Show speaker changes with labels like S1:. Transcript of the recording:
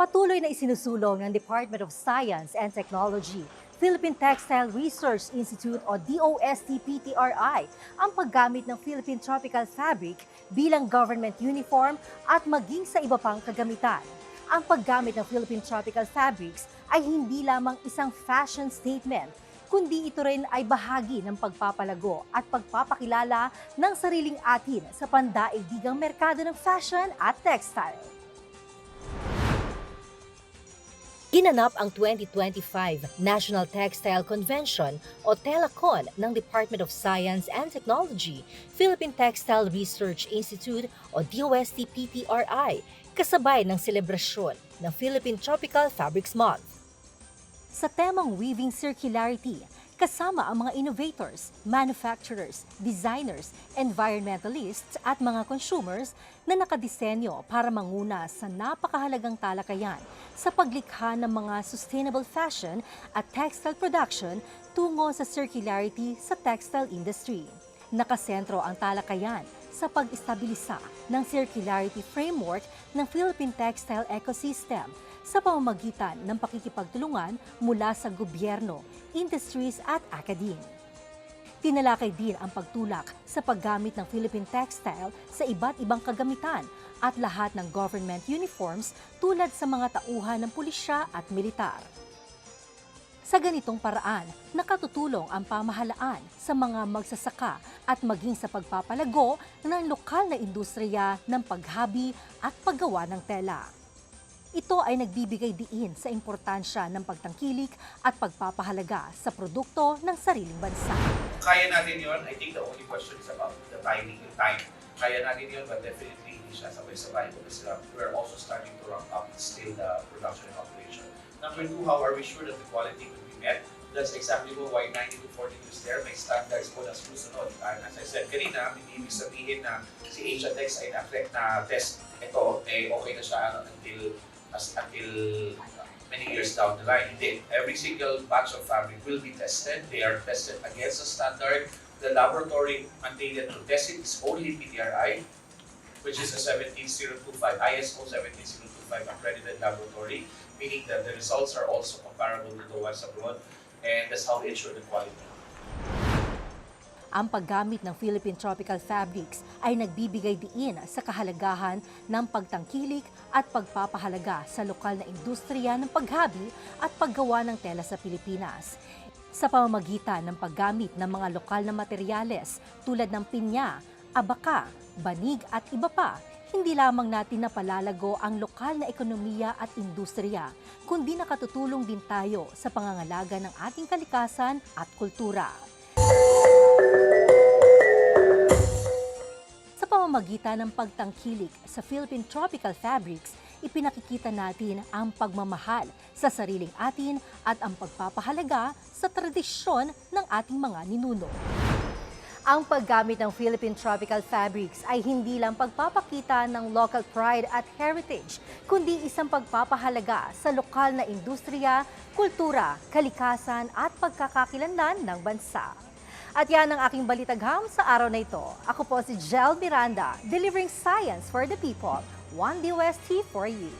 S1: Patuloy na isinusulong ng Department of Science and Technology, Philippine Textile Research Institute o DOST-PTRI ang paggamit ng Philippine Tropical Fabric bilang government uniform at maging sa iba pang kagamitan. Ang paggamit ng Philippine Tropical Fabrics ay hindi lamang isang fashion statement, kundi ito rin ay bahagi ng pagpapalago at pagpapakilala ng sariling atin sa pandaigdigang merkado ng fashion at textile. Ginanap ang 2025 National Textile Convention o TELACON ng Department of Science and Technology, Philippine Textile Research Institute o DOST-PTRI kasabay ng selebrasyon ng Philippine Tropical Fabrics Month. Sa temang Weaving Circularity, kasama ang mga innovators, manufacturers, designers, environmentalists at mga consumers na nakadisenyo para manguna sa napakahalagang talakayan sa paglikha ng mga sustainable fashion at textile production tungo sa circularity sa textile industry. Nakasentro ang talakayan sa pag-estabilisa ng circularity framework ng Philippine textile ecosystem sa pamamagitan ng pakikipagtulungan mula sa gobyerno, industries at academe. Tinalakay din ang pagtulak sa paggamit ng Philippine textile sa iba't ibang kagamitan at lahat ng government uniforms tulad sa mga tauhan ng pulisya at militar. Sa ganitong paraan, nakatutulong ang pamahalaan sa mga magsasaka at maging sa pagpapalago ng lokal na industriya ng paghabi at paggawa ng tela. Ito ay nagbibigay diin sa importansya ng pagtangkilik at pagpapahalaga sa produkto ng sariling bansa.
S2: Kaya natin yun. I think the only question is about the timing, yung time. Kaya natin yun, but definitely hindi siya sabay-sabay because uh, we're also starting to ramp up still the production and operation. Number two, how are we sure that the quality will be met? That's exactly po why 90 to 40 is there. May standards po na susunod. And as I said kanina, hindi ibig sabihin na si Asia Tex ay na, na test ito, eh okay na siya until as until many years down the line. Hindi. Every single batch of fabric will be tested. They are tested against the standard. The laboratory mandated to test it is only PTRI, which is a 17025, ISO 17025 accredited laboratory, meaning that the results are also comparable to the ones abroad, and that's how they ensure the quality.
S1: Ang paggamit ng Philippine Tropical Fabrics ay nagbibigay diin sa kahalagahan ng pagtangkilik at pagpapahalaga sa lokal na industriya ng paghabi at paggawa ng tela sa Pilipinas. Sa pamamagitan ng paggamit ng mga lokal na materyales tulad ng pinya, abaka, banig at iba pa, hindi lamang natin napalalago ang lokal na ekonomiya at industriya, kundi nakatutulong din tayo sa pangangalaga ng ating kalikasan at kultura. Pamamagitan ng pagtangkilik sa Philippine Tropical Fabrics, ipinakikita natin ang pagmamahal sa sariling atin at ang pagpapahalaga sa tradisyon ng ating mga ninuno. Ang paggamit ng Philippine Tropical Fabrics ay hindi lang pagpapakita ng local pride at heritage, kundi isang pagpapahalaga sa lokal na industriya, kultura, kalikasan at pagkakakilanlan ng bansa. At yan ang aking balitagham sa araw na ito. Ako po si Jel Miranda, delivering science for the people. One DOST for you.